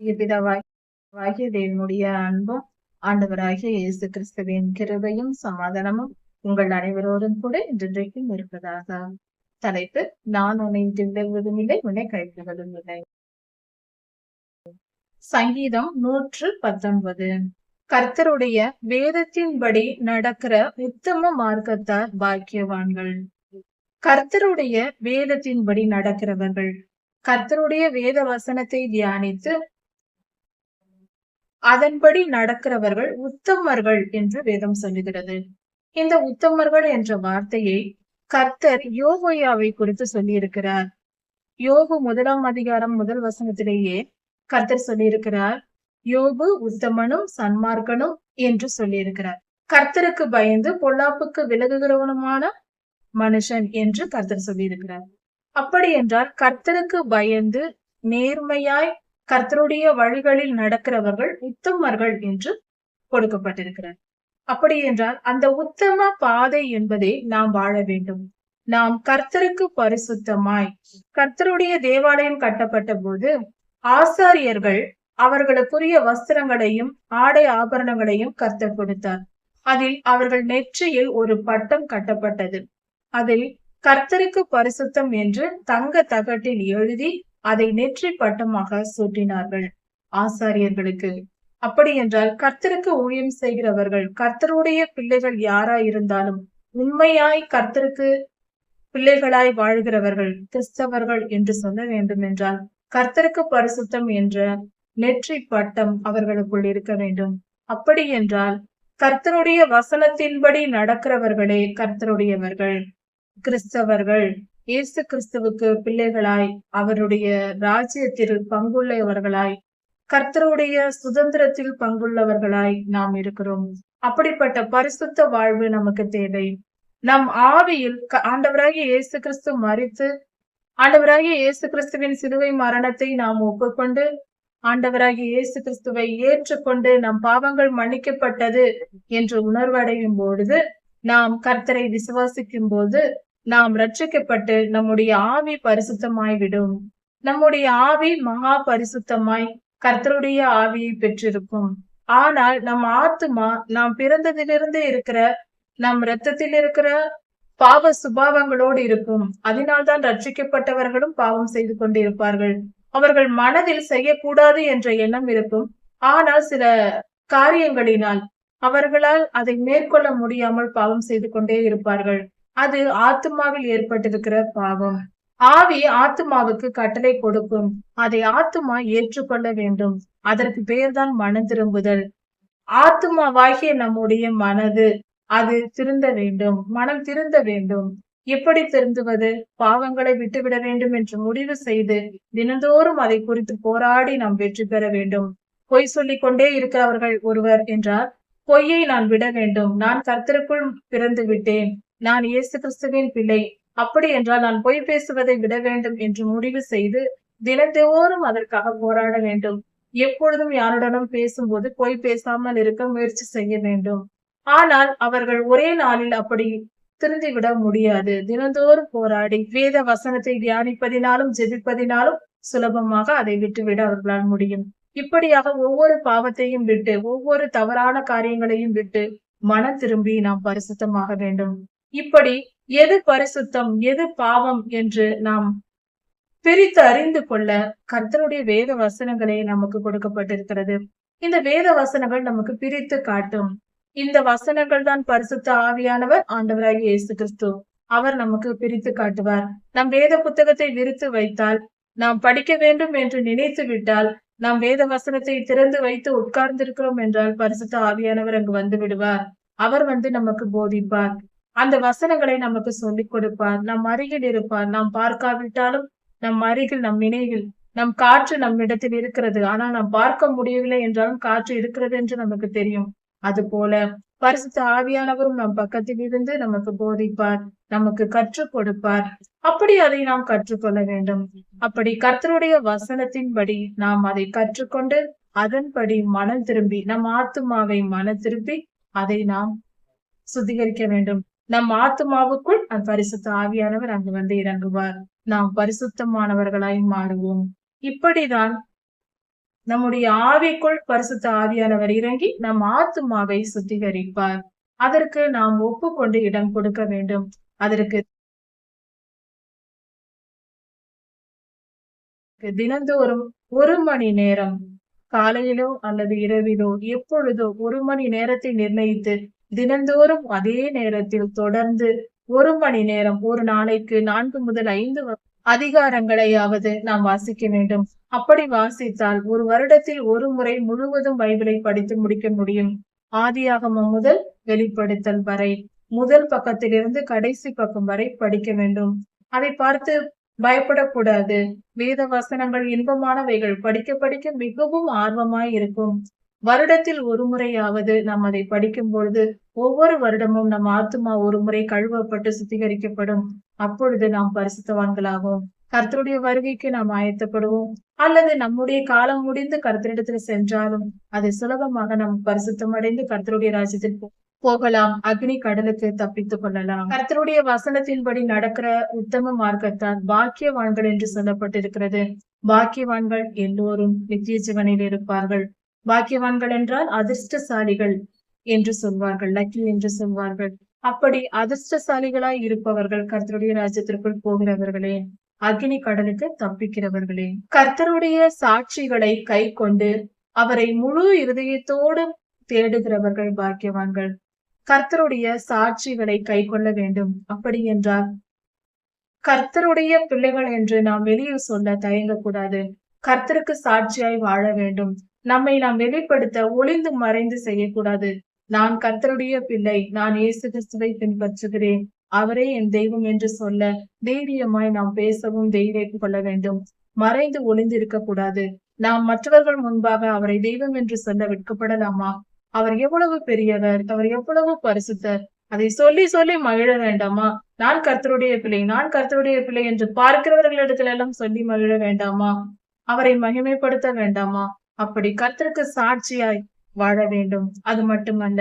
பிதாவாகிய தேவனுடைய அன்பும் ஆண்டவராகிய இயேசு கிறிஸ்துவின் கிருபையும் சமாதானமும் உங்கள் அனைவரோடும் கூட இன்றைக்கும் இருப்பதாக. தலைப்பு நான் உன்னை திண்டுவதும் இல்லை உன்னை கைவிடுவதும் இல்லை. சங்கீதம் நூற்று பத்தொன்பது. கர்த்தருடைய வேதத்தின்படி நடக்கிற உத்தம மார்க்கத்தார் பாக்கியவான்கள். கர்த்தருடைய வேதத்தின்படி நடக்கிறவர்கள். கர்த்தருடைய வேத வசனத்தை தியானித்து அதன்படி நடக்கிறவர்கள் உத்தமர்கள் என்று வேதம் சொல்லுகிறது. இந்த உத்தமர்கள் என்ற வார்த்தையை கர்த்தர் யோகோயாவை குறித்து சொல்லியிருக்கிறார். யோகு முதலாம் அதிகாரம் முதல் வசனத்திலேயே கர்த்தர் சொல்லியிருக்கிறார் யோபு உத்தமனும் சன்மார்க்கனும் என்று சொல்லியிருக்கிறார். கர்த்தருக்கு பயந்து பொல்லாப்புக்கு விலகுகிறவனுமான மனுஷன் என்று கர்த்தர் சொல்லியிருக்கிறார். அப்படி என்றால் கர்த்தருக்கு பயந்து நேர்மையாய் கர்த்தருடைய வழிகளில் நடக்கிறவர்கள் உத்தமர்கள் என்று கொடுக்கப்பட்டிருக்கிறார். அப்படி என்றால் அந்த உத்தம பாதை என்பதை நாம் வாழ வேண்டும். நாம் கர்த்தருக்கு பரிசுத்தமாய் கர்த்தருடைய தேவாலயம் கட்டப்பட்ட போது ஆசாரியர்கள் அவர்களுக்குரிய வஸ்திரங்களையும் ஆடை ஆபரணங்களையும் கர்த்தர் கொடுத்தார். அதில் அவர்கள் நெற்றியில் ஒரு பட்டம் கட்டப்பட்டது. அதில் கர்த்தருக்கு பரிசுத்தம் என்று தங்க தகட்டில் எழுதி அதை நெற்றி பட்டமாக சூட்டினார்கள். ஆசாரியர்களுக்கு அப்படி என்றால் கர்த்தருக்கு ஊழியம் செய்கிறவர்கள் கர்த்தருடைய பிள்ளைகள் யாரா இருந்தாலும் உண்மையாய் கர்த்தருக்கு பிள்ளைகளாய் வாழ்கிறவர்கள் கிறிஸ்தவர்கள் என்று சொல்ல வேண்டும் என்றால் கர்த்தருக்கு பரிசுத்தம் என்ற நெற்றி பட்டம் அவர்களுக்குள் இருக்க வேண்டும். அப்படி என்றால் கர்த்தருடைய வசனத்தின்படி நடக்கிறவர்களே கர்த்தருடையவர்கள் கிறிஸ்தவர்கள். இயேசு கிறிஸ்துவுக்கு பிள்ளைகளாய் அவருடைய ராஜ்யத்தில் பங்குள்ளவர்களாய் கர்த்தருடைய சுதந்திரத்தில் பங்குள்ளவர்களாய் நாம் இருக்கிறோம். அப்படிப்பட்ட பரிசுத்த வாழ்வு நமக்கு தேவை. நம் ஆவியில் ஆண்டவராகிய இயேசு கிறிஸ்து மறித்து ஆண்டவராகிய இயேசு கிறிஸ்துவின் சிலுவை மரணத்தை நாம் ஒப்புக்கொண்டு ஆண்டவராகிய இயேசு கிறிஸ்துவை ஏற்றுக்கொண்டு நம் பாவங்கள் மன்னிக்கப்பட்டது என்று உணர்வடையும் பொழுது நாம் கர்த்தரை விசுவாசிக்கும் போது நாம் ரட்சிக்கப்பட்டு நம்முடைய ஆவி பரிசுத்தமாய் விடும். நம்முடைய ஆவி மகா பரிசுத்தமாய் கர்த்தருடைய ஆவியை பெற்றிருக்கும். ஆனால் நம் ஆத்துமா நாம் பிறந்ததிலிருந்து இருக்கிற நம் ரத்தத்தில் இருக்கிற பாவ சுபாவங்களோடு இருக்கும். அதனால்தான் ரட்சிக்கப்பட்டவர்களும் பாவம் செய்து கொண்டிருப்பார்கள். அவர்கள் மனதில் செய்யக்கூடாது என்ற எண்ணம் இருக்கும். ஆனால் சில காரியங்களினால் அவர்களால் அதை மேற்கொள்ள முடியாமல் பாவம் செய்து கொண்டே இருப்பார்கள். அது ஆத்மாவில் ஏற்பட்டிருக்கிற பாவம். ஆவி ஆத்மாவுக்கு கட்டளை கொடுக்கும். அதை ஆத்மா ஏற்றுக்கொள்ள வேண்டும். அதற்கு பெயர்தான் மனம் திரும்புதல். ஆத்மாவாகிய நம்முடைய மனது அது திருந்த வேண்டும். மனம் திருந்த வேண்டும். எப்படி திருந்துவது? பாவங்களை விட்டுவிட வேண்டும் என்று முடிவு செய்து தினந்தோறும் அதை குறித்து போராடி நாம் வெற்றி பெற வேண்டும். பொய் சொல்லிக் கொண்டே இருக்கிறவர்கள் ஒருவர் என்றார் பொய்யை நான் விட வேண்டும். நான் கர்த்தருக்குள் பிறந்து விட்டேன். நான் இயேசு கிறிஸ்துவின் பிள்ளை. அப்படி என்றால் நான் பொய் பேசுவதை விட வேண்டும் என்று முடிவு செய்து தினத்தோறும் அதற்காக போராட வேண்டும். எப்பொழுதும் யாருடனும் பேசும்போது பொய் பேசாமல் இருக்க முயற்சி செய்ய வேண்டும். ஆனால் அவர்கள் ஒரே நாளில் அப்படி திருந்திவிட முடியாது. தினந்தோறும் போராடி வேத வசனத்தை தியானிப்பதினாலும் ஜெபிப்பதினாலும் சுலபமாக அதை விட்டுவிட அவர்களால் முடியும். இப்படியாக ஒவ்வொரு பாவத்தையும் விட்டு ஒவ்வொரு தவறான காரியங்களையும் விட்டு மன திரும்பி நாம் பரிசுத்தமாக வேண்டும். இப்படி எது பரிசுத்தம் எது பாவம் என்று நாம் பிரித்து அறிந்து கொள்ள கர்த்தருடைய வேத வசனங்களே நமக்கு கொடுக்கப்பட்டிருக்கிறது. இந்த வேத வசனங்கள் நமக்கு பிரித்து காட்டும். இந்த வசனங்கள் தான் பரிசுத்த ஆவியானவர் ஆண்டவராகி இயேசு கிறிஸ்து. அவர் நமக்கு பிரித்து காட்டுவார். நம் வேத புத்தகத்தை விரித்து வைத்தால் நாம் படிக்க வேண்டும் என்று நினைத்து விட்டால் நாம் வேத வசனத்தை திறந்து வைத்து உட்கார்ந்திருக்கிறோம் என்றால் பரிசுத்த ஆவியானவர் அங்கு வந்து விடுவார். அவர் வந்து நமக்கு போதிப்பார். அந்த வசனங்களை நமக்கு சொல்லிக் கொடுப்பார். நம் அருகில் இருப்பார். நாம் பார்க்காவிட்டாலும் நம் அருகில் நம் நினைவில் நம் காற்று நம் இடத்தில் இருக்கிறது. ஆனால் நாம் பார்க்க முடியவில்லை என்றாலும் காற்று இருக்கிறது என்று நமக்கு தெரியும். அது போல பரிசுத்த ஆவியானவரும் நம் பக்கத்தில் இருந்து நமக்கு போதிப்பார் நமக்கு கற்றுக் கொடுப்பார். அப்படி அதை நாம் கற்றுக்கொள்ள வேண்டும். அப்படி கர்த்தருடைய வசனத்தின்படி நாம் அதை கற்றுக்கொண்டு அதன்படி மனம் திரும்பி நம் ஆத்துமாவை மன திருப்பி அதை நாம் சுத்திகரிக்க வேண்டும். நம் ஆத்மாவுக்குள் அந்த பரிசுத்த ஆவியானவர் அங்கு வந்து இறங்குவார். நாம் பரிசுத்தமானவர்களாய் மாறுவோம். இப்படிதான் நம்முடைய ஆவிக்குள் பரிசுத்த ஆவியானவர் இறங்கி நம் ஆத்துமாவை சுத்திகரிப்பார். அதற்கு நாம் ஒப்புக்கொண்டு இடம் கொடுக்க வேண்டும். அதற்கு தினந்தோறும் ஒரு மணி நேரம் காலையிலோ அல்லது இரவிலோ எப்பொழுதோ ஒரு மணி நேரத்தை நிர்ணயித்து தினந்தோறும் அதே நேரத்தில் தொடர்ந்து ஒரு மணி நேரம் ஒரு நாளைக்கு நான்கு முதல் ஐந்து அதிகாரங்களையாவது நாம் வாசிக்க வேண்டும். அப்படி வாசித்தால் ஒரு வருடத்தில் ஒரு முறை முழுவதும் பைபிளை படித்து முடிக்க முடியும். ஆதியாகமம் முதல் வெளிப்படுத்தல் வரை முதல் பக்கத்திலிருந்து கடைசி பக்கம் வரை படிக்க வேண்டும். அதை பார்த்து பயப்படக்கூடாது. வேத வசனங்கள் இன்பமானவைகள் படிக்க படிக்க மிகவும் ஆர்வமாய் இருக்கும். வருடத்தில் ஒரு முறையாவது நாம் அதை படிக்கும் பொழுது ஒவ்வொரு வருடமும் நம் ஆத்மா ஒரு முறை கழுவப்பட்டு சுத்திகரிக்கப்படும். அப்பொழுது நாம் பரிசுத்தவான்களாகும் கர்த்தருடைய வருகைக்கு நாம் ஆயத்தப்படுவோம். அல்லது நம்முடைய காலம் முடிந்து கர்த்தரிடத்துல சென்றாலும் அதை சுலபமாக நாம் பரிசுத்தம் அடைந்து கர்த்தருடைய ராஜ்யத்தில் போகலாம். அக்னி கடலுக்கு தப்பித்துக் கொள்ளலாம். கர்த்தருடைய வசனத்தின்படி நடக்கிற உத்தம மார்க்கத்தால் பாக்கியவான்கள் என்று சொல்லப்பட்டிருக்கிறது. பாக்கியவான்கள் எல்லோரும் நித்திய ஜீவனில் இருப்பார்கள். பாக்கியவான்கள் என்றால் அதிர்ஷ்டசாலிகள் என்று சொல்வார்கள் லக்கி என்று சொல்வார்கள். அப்படி அதிர்ஷ்டசாலிகளாய் இருப்பவர்கள் கர்த்தருடைய ராஜ்யத்திற்குள் போகிறவர்களே அக்னி கடலுக்கு தப்பிக்கிறவர்களே. கர்த்தருடைய சாட்சிகளை கை கொண்டு அவரை முழு இருதயத்தோடு தேடுகிறவர்கள் பாக்கியவான்கள். கர்த்தருடைய சாட்சிகளை கை கொள்ள வேண்டும். அப்படி என்றால் கர்த்தருடைய பிள்ளைகள் என்று நாம் வெளியில் சொல்ல தயங்கக்கூடாது. கர்த்தருக்கு சாட்சியாய் வாழ வேண்டும். நம்மை நாம் வெளிப்படுத்த ஒளிந்து மறைந்து செய்யக்கூடாது. நான் கர்த்தருடைய பிள்ளை நான் இயேசு கிறிஸ்துவை பின்பற்றுகிறேன். அவரே என் தெய்வம் என்று சொல்ல தைரியமாய் நாம் பேசவும் தைரியம் கொள்ள வேண்டும். மறைந்து ஒளிந்து இருக்கக்கூடாது. நாம் மற்றவர்கள் முன்பாக அவரை தெய்வம் என்று சொல்ல வெட்கப்படலாமா? அவர் எவ்வளவு பெரியவர் அவர் எவ்வளவு பரிசுத்தர். அதை சொல்லி சொல்லி மகிழ வேண்டாமா? நான் கர்த்தருடைய பிள்ளை நான் கர்த்தருடைய பிள்ளை என்று பார்க்கிறவர்களிடத்துல எல்லாம் சொல்லி மகிழ வேண்டாமா? அவரை மகிமைப்படுத்த வேண்டாமா? அப்படி கர்த்தருக்கு சாட்சியாய் வாழ வேண்டும். அது மட்டுமல்ல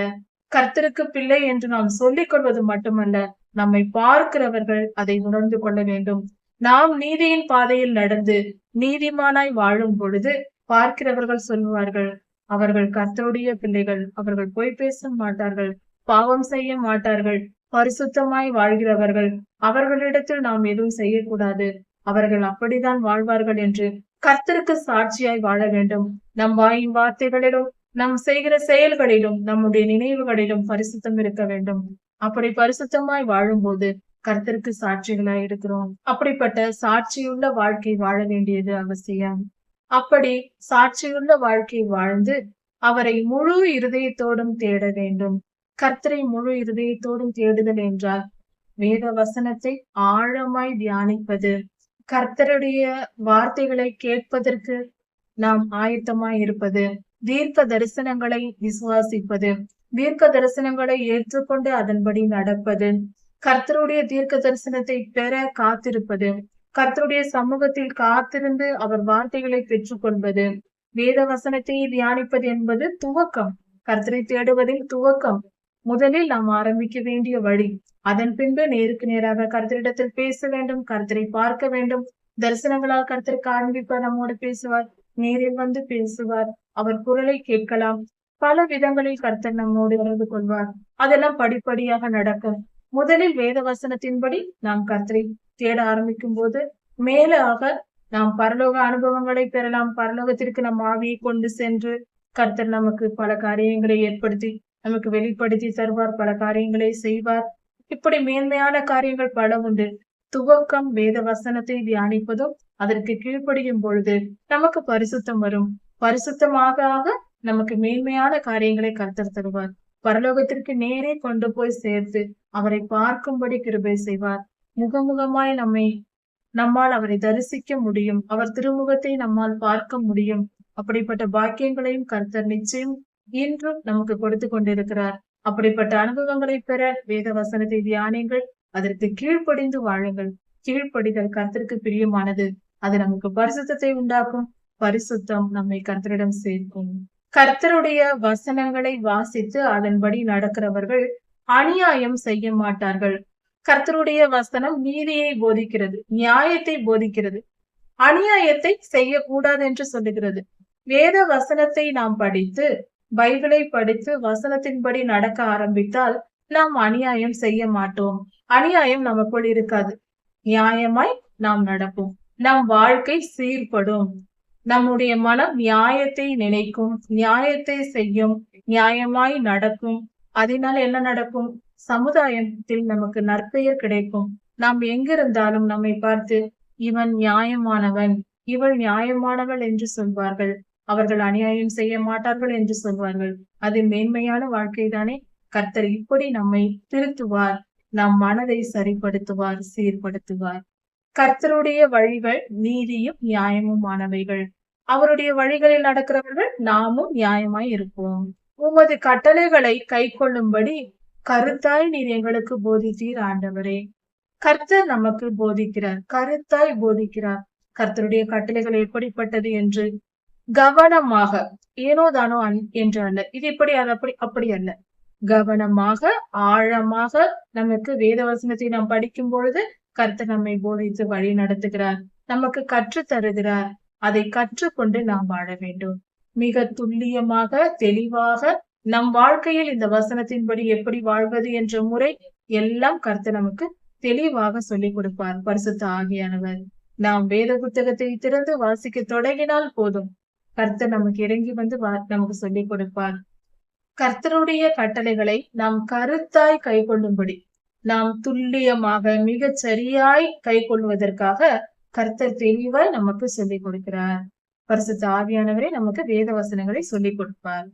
கர்த்தருக்கு பிள்ளை என்று நாம் சொல்லிக் கொள்வது மட்டுமல்ல நம்மை பார்க்கிறவர்கள் அதை உணர்ந்து கொள்ள வேண்டும். நாம் நீதியின் பாதையில் நடந்து நீதிமானாய் வாழும் பொழுது பார்க்கிறவர்கள் சொல்லுவார்கள் அவர்கள் கர்த்தருடைய பிள்ளைகள் அவர்கள் பொய் பேச மாட்டார்கள் பாவம் செய்ய மாட்டார்கள் பரிசுத்தமாய் வாழ்கிறவர்கள் அவர்களிடத்தில் நாம் எதுவும் செய்யக்கூடாது அவர்கள் அப்படித்தான் வாழ்வார்கள் என்று கர்த்தருக்கு சாட்சியாய் வாழ வேண்டும். நம் வாயின் வார்த்தைகளிலும் நம் செய்கிற செயல்களிலும் நம்முடைய நினைவுகளிலும் பரிசுத்தம் இருக்க வேண்டும். அப்படி பரிசுத்தமாய் வாழும்போது கர்த்தருக்கு சாட்சிகளாய் இருக்கிறோம். அப்படிப்பட்ட சாட்சியுள்ள வாழ்க்கை வாழ வேண்டியது அவசியம். அப்படி சாட்சியுள்ள வாழ்க்கை வாழ்ந்து அவரை முழு இருதயத்தோடும் தேட வேண்டும். கர்த்தரை முழு இருதயத்தோடும் தேடுதல் என்றால் வேத வசனத்தை ஆழமாய் தியானிப்பது. கர்த்தருடைய வார்த்தைகளை கேட்பதற்கு நாம் ஆயத்தமாய் இருப்பது தீர்க்க தரிசனங்களை விசுவாசிப்பது தீர்க்க தரிசனங்களை ஏற்றுக்கொண்டு அதன்படி நடப்பது கர்த்தருடைய தீர்க்க தரிசனத்தை பெற காத்திருப்பது கர்த்தருடைய சமூகத்தில் காத்திருந்து அவர் வார்த்தைகளை பெற்றுக்கொள்வது வேத வசனத்தை தியானிப்பது என்பது துவக்கம். கர்த்தரை தேடுவதில் துவக்கம். முதலில் நாம் ஆரம்பிக்க வேண்டிய வழி அதன் பின்பு நேருக்கு நேராக கருத்தரிடத்தில் பேச வேண்டும் கர்த்தரை பார்க்க வேண்டும். தரிசனங்களால் கர்த்தர் காண்பிப்பார் நம்மோடு பேசுவார் நேரில் வந்து பேசுவார் அவர் குரலை கேட்கலாம். பல விதங்களில் கர்த்தர் நம்மோடு உணர்ந்து கொள்வார். அதெல்லாம் படிப்படியாக நடக்கும் முதலில் வேத வசனத்தின்படி நாம் கர்த்தரை தேட ஆரம்பிக்கும் போது மேலாக நாம் பரலோக அனுபவங்களை பெறலாம். பரலோகத்திற்கு நம் ஆவியை கொண்டு சென்று கர்த்தர் நமக்கு பல காரியங்களை ஏற்படுத்தி நமக்கு வெளிப்படுத்தி தருவார் பல காரியங்களை செய்வார். இப்படி மேன்மையான காரியங்கள் பல உண்டு துவக்கம் வேத வசனத்தை தியானிப்பதும் அதற்கு கீழ்ப்படியும் பொழுது நமக்கு பரிசுத்தம் வரும். பரிசுத்தமாக ஆக நமக்கு மேன்மையான காரியங்களை கருத்தர் தருவார். பரலோகத்திற்கு நேரே கொண்டு போய் சேர்த்து அவரை பார்க்கும்படி கிருபை செய்வார். முகமுகமாய் நம்மை நம்மால் அவரை தரிசிக்க முடியும். அவர் திருமுகத்தை நம்மால் பார்க்க முடியும். அப்படிப்பட்ட பாக்கியங்களையும் கர்த்தர் நிச்சயம் இன்றும் நமக்கு கொடுத்து கொண்டிருக்கிறார். அப்படிப்பட்ட அனுபவங்களை பெற வேத வசனத்தை தியானிங்கள் அதற்கு கீழ்ப்படிந்து வாழுங்கள். கீழ்ப்படிதல் கருத்திற்கு பிரியமானது. அது நமக்கு பரிசுத்தத்தை உண்டாக்கும். பரிசுத்தம் நம்மை கர்த்தரிடம் சேர்க்கும். கர்த்தருடைய வசனங்களை வாசித்து அதன்படி நடக்கிறவர்கள் அநியாயம் செய்ய மாட்டார்கள். கர்த்தருடைய வசனம் நீதியை போதிக்கிறது நியாயத்தை போதிக்கிறது. அநியாயத்தை செய்யக்கூடாது என்று சொல்லுகிறது. வேத வசனத்தை நாம் படித்து பைபிளை படித்து வசனத்தின்படி நடக்க ஆரம்பித்தால் நாம் அநியாயம் செய்ய மாட்டோம். அநியாயம் நமக்குள் இருக்காது. நியாயமாய் நாம் நடப்போம். நம் வாழ்க்கை சீர்படும். நம்முடைய மனம் நியாயத்தை நினைக்கும் நியாயத்தை செய்யும் நியாயமாய் நடக்கும். அதனால என்ன நடக்கும்? சமுதாயத்தில் நமக்கு நற்பெயர் கிடைக்கும். நாம் எங்கிருந்தாலும் நம்மை பார்த்து இவன் நியாயமானவன் இவள் நியாயமானவள் என்று சொல்வார்கள். அவர்கள் அநியாயம் செய்ய மாட்டார்கள் என்று சொல்வார்கள். அது மேன்மையான வாழ்க்கைதானே? கர்த்தர் இப்படி நம்மை திருத்துவார். நம் மனதை சரிப்படுத்துவார் சீர்படுத்துவார். கர்த்தருடைய வழிகள் நீதியும் நியாயமுமானவைகள். அவருடைய வழிகளில் நடக்கிறவர்கள் நாமும் நியாயமாய் இருப்போம். உமது கட்டளைகளை கை கொள்ளும்படி கருத்தாய் நீர் எங்களுக்கு போதித்தீர் ஆண்டவரே. கர்த்தர் நமக்கு போதிக்கிறார். கருத்தாய் போதிக்கிறார். கர்த்தருடைய கட்டளைகள் எப்படிப்பட்டது என்று கவனமாக ஏனோ தானோ என்று அல்ல. இது இப்படி அது அப்படி அப்படி அல்ல. கவனமாக ஆழமாக நமக்கு வேத வசனத்தை நாம் படிக்கும் பொழுது கருத்து நம்மை போதித்து வழி நடத்துகிறார். நமக்கு கற்று தருகிறார். அதை கற்றுக்கொண்டு நாம் வாழ வேண்டும். மிக துல்லியமாக தெளிவாக நம் வாழ்க்கையில் இந்த வசனத்தின்படி எப்படி வாழ்வது என்ற முறை எல்லாம் கருத்து நமக்கு தெளிவாக சொல்லிக் கொடுப்பார். பரிசுத்த ஆகியானவர் நாம் வேத புத்தகத்தை திறந்து வாசிக்க தொடங்கினால் போதும். கர்த்தர் நமக்கு இறங்கி வந்து நமக்கு சொல்லிக் கொடுப்பார். கர்த்தருடைய கட்டளைகளை நாம் கருத்தாய் கை கொள்ளும்படி நாம் துல்லியமாக மிக சரியாய் கை கொள்வதற்காக கர்த்தர் தெளிவாய் நமக்கு சொல்லிக் கொடுக்கிறார். பரிசுத்த ஆவியானவரே நமக்கு வேத வசனங்களை சொல்லிக் கொடுப்பார்.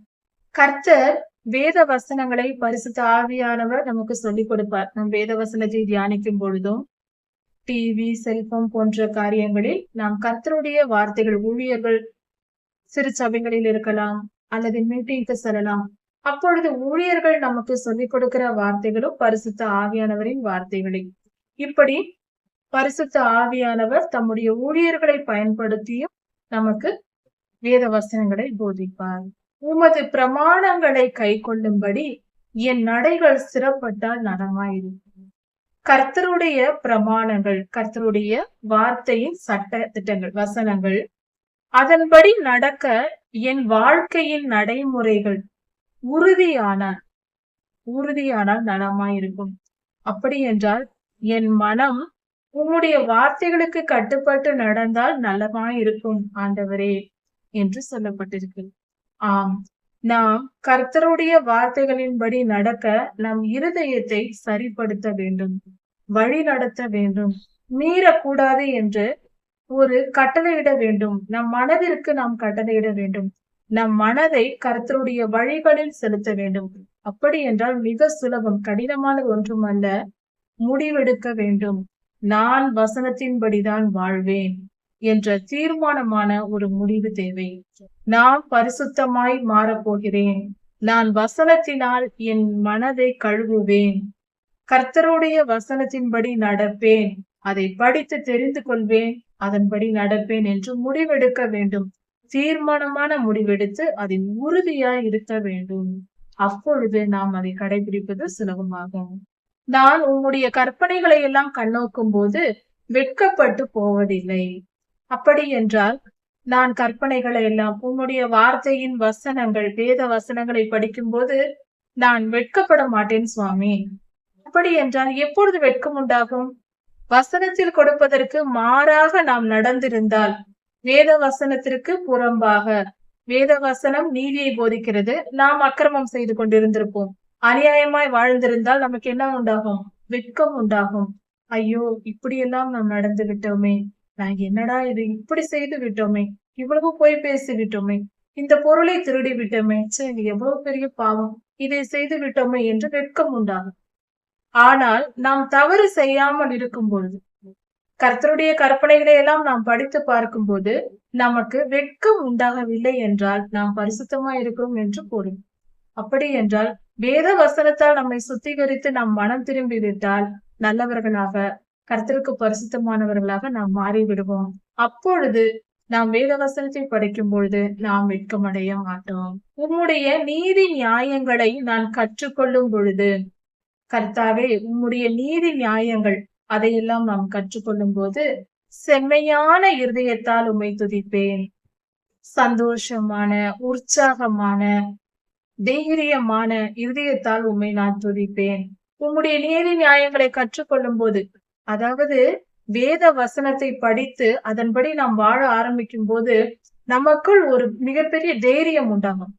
கர்த்தர் வேத வசனங்களை பரிசுத்த ஆவியானவர் நமக்கு சொல்லிக் கொடுப்பார். நம் வேத வசனத்தை தியானிக்கும் பொழுதும் டிவி செல்போன் போன்ற காரியங்களில் நாம் கர்த்தருடைய வார்த்தைகள் ஊழியர்கள் சிறு சபைகளில் இருக்கலாம் அல்லது மீட்டிங்க்கு செல்லலாம். அப்பொழுது ஊழியர்கள் நமக்கு சொல்லிக் கொடுக்கிற வார்த்தைகளும் பரிசுத்த ஆவியானவரின் வார்த்தைகளே. இப்படி பரிசுத்த ஆவியானவர் தம்முடைய ஊழியர்களை பயன்படுத்தியும் நமக்கு வேத வசனங்களை போதிப்பார். உமது பிரமாணங்களை கை கொள்ளும்படி என் நடைகள் சிறப்பட்டால் நலமாயிருக்கும். கர்த்தருடைய பிரமாணங்கள் கர்த்தருடைய வார்த்தையின் சட்ட திட்டங்கள் வசனங்கள் அதன்படி நடக்க என் வாழ்க்கையின் நடைமுறைகள் உறுதியானால் உறுதியானால் நலமாயிருக்கும். அப்படி என்றால் என் மனம் உம்முடைய வார்த்தைகளுக்கு கட்டுப்பட்டு நடந்தால் நலமாயிருக்கும் ஆண்டவரே என்று சொல்லப்பட்டிருக்கு. ஆம் நாம் கர்த்தருடைய வார்த்தைகளின்படி நடக்க நம் இருதயத்தை சரிப்படுத்த வேண்டும் வழி நடத்த வேண்டும் மீறக்கூடாது என்று ஒரு கட்டளையிட வேண்டும். நம் மனதிற்கு நாம் கட்டளையிட வேண்டும். நம் மனதை கர்த்தருடைய வழிகளில் செலுத்த வேண்டும். அப்படி என்றால் மிக சுலபம் கடினமானது ஒன்றுமல்ல முடிவெடுக்க வேண்டும். நான் வசனத்தின்படிதான் வாழ்வேன் என்ற தீர்மானமான ஒரு முடிவு தேவை. நான் பரிசுத்தமாய் மாறப்போகிறேன். நான் வசனத்தினால் என் மனதை கழுவுவேன். கர்த்தருடைய வசனத்தின்படி நடப்பேன். அதை படித்து தெரிந்து கொள்வேன். அதன்படி நடப்பேன் என்று முடிவெடுக்க வேண்டும். தீர்மானமான முடிவெடுத்து அதில் உறுதியாய் இருக்க வேண்டும். அப்பொழுது நாம் அதை கடைபிடிப்பது சுலபமாகும். நான் உன்னுடைய கற்பனைகளை எல்லாம் கண்ணோக்கும் போது வெட்கப்பட்டு போவதில்லை. அப்படி என்றால் நான் கற்பனைகளை எல்லாம் உன்னுடைய வார்த்தையின் வசனங்கள் வேத வசனங்களை படிக்கும் போது நான் வெட்கப்பட மாட்டேன் சுவாமி. அப்படி என்றால் எப்பொழுது வெட்கம் உண்டாகும்? வசனத்தில் கொடுப்பதற்கு மாறாக நாம் நடந்திருந்தால் வேத வசனத்திற்கு புறம்பாக. வேத வசனம் நீதியை போதிக்கிறது. நாம் அக்கிரமம் செய்து கொண்டிருந்திருப்போம். அநியாயமாய் வாழ்ந்திருந்தால் நமக்கு என்ன உண்டாகும்? வெட்கம் உண்டாகும். ஐயோ இப்படியெல்லாம் நாம் நடந்து விட்டோமே. நான் என்னடா இது? இப்படி செய்து விட்டோமே. இவ்வளவு போய் பேசி விட்டோமே. இந்த பொருளை திருடி விட்டோமே. சரி எவ்வளவு பெரிய பாவம். இதை செய்து விட்டோமே என்று வெட்கம் உண்டாகும். ஆனால் நாம் தவறு செய்யாமல் இருக்கும் பொழுது கர்த்தருடைய கற்பனைகளை எல்லாம் நாம் படித்து பார்க்கும் போது நமக்கு வெட்கம் உண்டாகவில்லை என்றால் நாம் பரிசுத்தமா இருக்கிறோம் என்று கூறும். அப்படி என்றால் வேத வசனத்தால் நம்மை சுத்திகரித்து நாம் மனம் திரும்பி விட்டால் நல்லவர்களாக கர்த்தருக்கு பரிசுத்தமானவர்களாக நாம் மாறிவிடுவோம். அப்பொழுது நாம் வேத வசனத்தை படிக்கும் பொழுது நாம் வெட்கமடைய மாட்டோம். உம்முடைய நீதி நியாயங்களை நான் கற்றுக்கொள்ளும் பொழுது கர்த்தாவே உம்முடைய நீதி நியாயங்கள் அதையெல்லாம் நாம் கற்றுக்கொள்ளும் போது செம்மையான இருதயத்தால் உம்மை துதிப்பேன். சந்தோஷமான உற்சாகமான தைரியமான இருதயத்தால் உண்மை நான் துதிப்பேன். உம்முடைய நீதி நியாயங்களை கற்றுக்கொள்ளும் போது அதாவது வேத வசனத்தை படித்து அதன்படி நாம் வாழ ஆரம்பிக்கும் போது நமக்குள் ஒரு மிகப்பெரிய தைரியம் உண்டாகும்.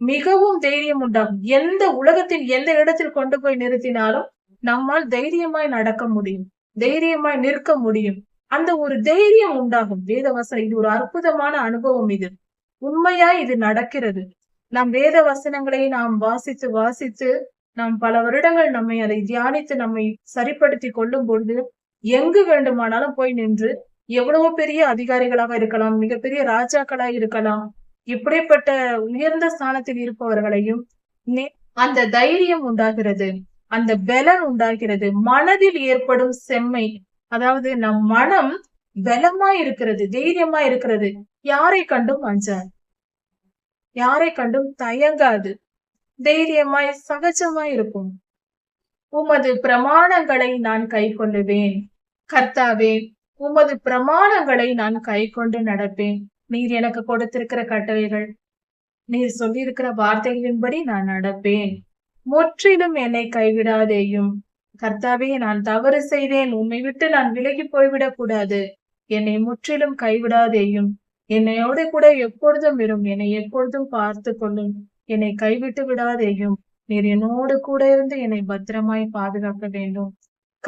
மிகவும் தைரியம் உண்டாகும். எந்த உலகத்தில் எந்த இடத்தில் கொண்டு போய் நிறுத்தினாலும் நம்மால் தைரியமாய் நடக்க முடியும். தைரியமாய் நிற்க முடியும். அந்த ஒரு தைரியம் உண்டாகும். வேதவசனம் இது ஒரு அற்புதமான அனுபவம் இது. உண்மையா இது நடக்கிறது. நாம் வேத வசனங்களை நாம் வாசித்து வாசித்து நாம் பல வருடங்கள் நம்மை அதை தியானித்து நம்மை சரிப்படுத்தி கொள்ளும் பொழுது எங்கு வேண்டுமானாலும் போய் நின்று எவ்வளவோ பெரிய அதிகாரிகளாக இருக்கலாம் மிகப்பெரிய ராஜாக்களாக இருக்கலாம் இப்படிப்பட்ட உயர்ந்த ஸ்தானத்தில் இருப்பவர்களையும் அந்த தைரியம் உண்டாகிறது. அந்த பலன் உண்டாகிறது. மனதில் ஏற்படும் செம்மை அதாவது நம் மனம் பலமா இருக்கிறது தைரியமா இருக்கிறது. யாரை கண்டும் அஞ்சாது. யாரை கண்டும் தயங்காது. தைரியமாய் சகஜமாய் இருக்கும். உமது பிரமாணங்களை நான் கை கொள்ளுவேன் கர்த்தாவே உமது பிரமாணங்களை நான் கை கொண்டு நடப்பேன். நீர் எனக்கு கொடுத்திருக்கிற கட்டளைகள். நீர் சொல்லியிருக்கிற வார்த்தைகளின்படி நான் நடப்பேன். முற்றிலும் என்னை கைவிடாதேயும். கர்த்தாவே நான் தவறு செய்தேன். உம்மை விட்டு நான் விலகி போய்விடக் கூடாது. என்னை முற்றிலும் கைவிடாதேயும். என்னையோடு கூட எப்பொழுதும் இரும் என்னை எப்பொழுதும் பார்த்து கொள்ளும். என்னை கைவிட்டு விடாதேயும். நீர் என்னோடு கூட இருந்து என்னை பத்திரமாய் பாதுகாக்க வேண்டும்.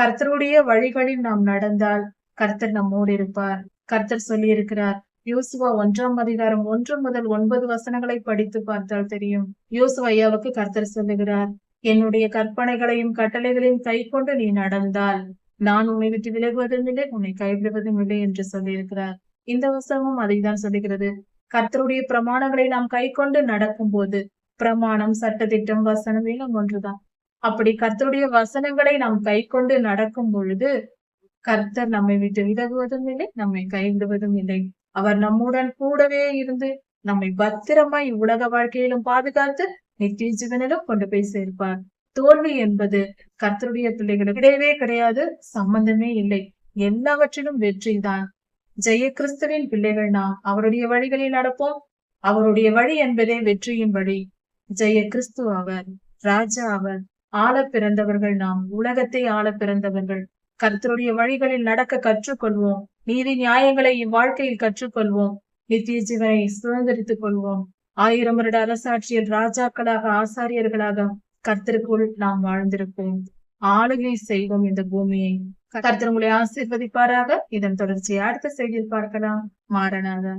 கர்த்தருடைய வழிகளில் நாம் நடந்தால் கர்த்தர் நம்மோடு இருப்பார். கர்த்தர் சொல்லி இருக்கிறார் யோசுவா ஒன்றாம் அதிகாரம் ஒன்று முதல் ஒன்பது வசனங்களை படித்து பார்த்தால் தெரியும். யோசுவா ஐயாவுக்கு கர்த்தர் சொல்லுகிறார் என்னுடைய கற்பனைகளையும் கட்டளைகளையும் கை கொண்டு நீ நடந்தால் நான் உன்னை விட்டு விலகுவதும் இல்லை உன்னை கைவிடுவதும் இல்லை என்று சொல்லியிருக்கிறார். இந்த வசனமும் அதைதான் சொல்லுகிறது. கர்த்தருடைய பிரமாணங்களை நாம் கை கொண்டு நடக்கும் போது பிரமாணம் சட்டத்திட்டம் வசனம் எல்லாம் ஒன்றுதான். அப்படி கர்த்தருடைய வசனங்களை நாம் கை கொண்டு நடக்கும் பொழுது கர்த்தர் நம்மை விட்டு விலகுவதும் இல்லை நம்மை கைவிடுவதும் இல்லை. அவர் நம்முடன் கூடவே இருந்து நம்மை பத்திரமாய் உலக வாழ்க்கையிலும் பாதுகாத்து நித்திய ஜீவனிலும் கொண்டு போய் சேர்ப்பார். தோல்வி என்பது கர்த்தருடைய பிள்ளைகளுக்கு கிடையவே கிடையாது சம்பந்தமே இல்லை. எல்லாவற்றிலும் வெற்றி தான். ஜெய கிறிஸ்துவின் பிள்ளைகள் நாம் அவருடைய வழிகளில் நடப்போம். அவருடைய வழி என்பதே வெற்றியின் வழி. ஜெய கிறிஸ்து அவர் ராஜா அவர் ஆள பிறந்தவர்கள் நாம் உலகத்தை ஆள பிறந்தவர்கள். கர்த்தருடைய வழிகளில் நடக்க கற்றுக்கொள்வோம். நீதி நியாயங்களை இவ்வாழ்க்கையில் கற்றுக்கொள்வோம். நித்திய ஜீவனை சுதந்திரித்துக் கொள்வோம். ஆயிரம் வருட அரசாட்சியில் ராஜாக்களாக ஆசாரியர்களாக கர்த்தருக்குள் நாம் வாழ்ந்திருப்போம். ஆளுகை செய்வோம் இந்த பூமியை. கர்த்தர் உங்களை ஆசிர்வதிப்பாராக. இதன் தொடர்ச்சியை அடுத்த செய்தியில் பார்க்கலாம். மாறனாக.